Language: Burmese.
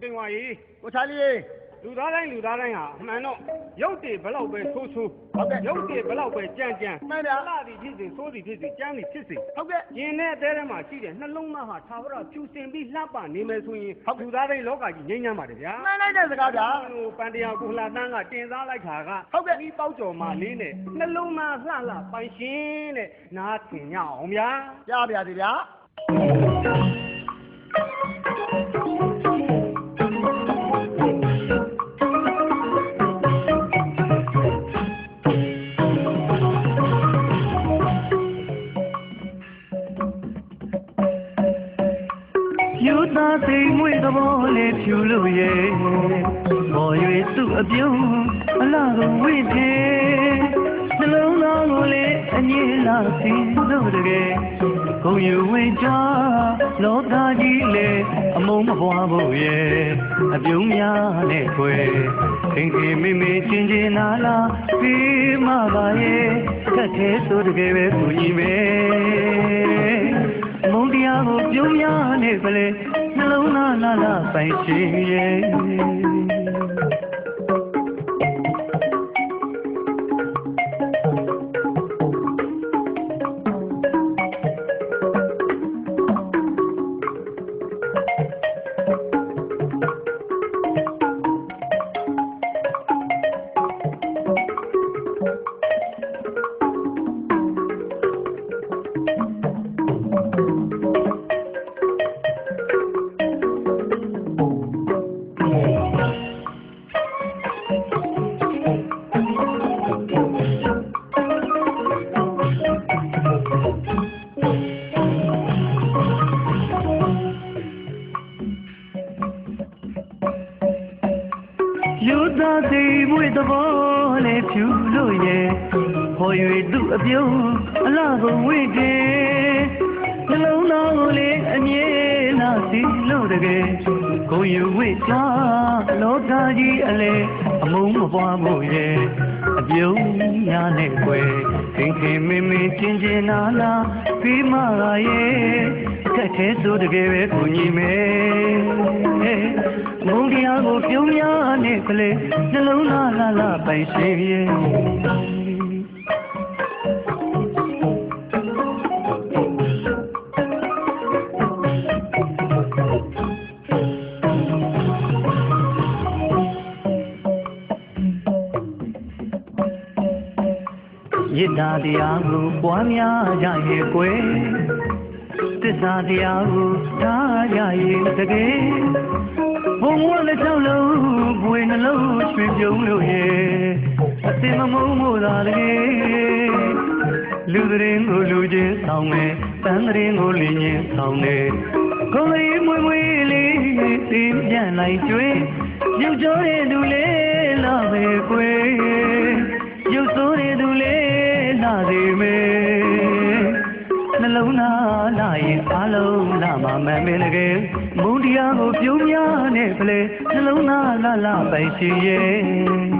ကိုတင်ဝါကြီးကိုချာလီရေလူသားတိုင်းလူသားတိုင်းဟာအမှန်တော့ရုပ်တွေဘလောက်ပဲဆိုးဆိုးဟုတ်ကဲ့ရုပ်တွေဘလောက်ပဲကြမ်းကြမ်းမှန်ဗျာလာသည်ဖြစ်စေဆိုးသည်ဖြစ်စေကြမ်းသည်ဖြစ်စေဟုတ်ကဲ့ရင်နဲ့အသေးထဲမှာရှိတဲ့နှလုံးသားဟာသာဝရဖြူစင်ပြီးလှပနေမယ်ဆိုရင်ဟုတ်ကဲ့လူသားတိုင်းလောကကြီးငြိမ်းချမ်းပါတယ်ဗျာမှန်လိုက်တဲ့စကားဗျာဟိုပန်တရားကိုလာတန်းကတင်စားလိုက်တာကဟုတ်ကဲ့ဒီပေါက်ကြော်မလေးနဲ့နှလုံးသားလှလှပိုင်ရှင်တဲ့နားထင်ရအောင်ဗျာကြားပါရစေဗျာ ယူသားသိမ်မွေသဘောလေးဖြူလို့ရဲ့ပေါ်၍သူ့အပြုံးအလားကိုဝိတဲ့နှလုံးသားကိုလည်းအငြင်းလာစီလို့တကယ်ဂုံယူဝင်ကြလောကကြီးလေအမုံမပွားဖို့ရဲ့အပြုံးများနဲ့ခွဲခင်ခင်မေမေချင်းချင်းနာလာပြီးမှပါရဲ့ကက်သေးဆိုတကယ်ပဲကိုကြီးပဲ မုံတရားကိုပြုံးများနေကလေးနှလုံးသားလာလာပိုင်ရှင်ရဲ့ သားသိမွေသဘောလေးဖြူလို့ရဲ့ဟော၍သူ့အပြုံးအလားကိုဝိတဲ့နှလုံးသားကိုလည်းအမြဲလာစီလို့တကယ်ကိုယူဝိချာလောကကြီးအလေအမုံမပွားဖို့ရဲ့အပြုံးများနဲ့ွယ်ခင်ခင်မင်းမင်းချင်းချင်းနာနာပြီးမှလာရဲ့ အခက်ခဲဆိုတကယ်ပဲကိုညီမဲမုံတရားကိုပြုံးများနဲ့ကလေးနှလုံးသားလာလာပိုင်ရှိရဲ့ရစ်တာတရားကိုပွားများကြရဲ့ကွယ် တစ္ဆာတရားကိုထားရရဲ့တကယ်ဘုံဝလက်ချောင်းလုံးဘွေနှလုံးရွှေပြုံးလို့ရဲ့အစင်မမုံမို့သာတကယ်လူသတင်းကိုလူချင်းဆောင်မယ်တန်သတင်းကိုလင်းချင်းဆောင်တယ်ကိုယ်လေးမွေမွေလေးသိပြန်လိုက်ကျွေးရုပ်ကြောတဲ့သူလေးလာပဲကွယ်ရုပ်ဆိုးတဲ့သူလေးလာစီမေနှ လုံးသားလာရင်အလုံးလာမှမှန်မင်းတကယ်မုန်းတရားကိုပြုံးများနဲ့ဖလေနှလုံးသားလာလာပိုင်ရှိရဲ့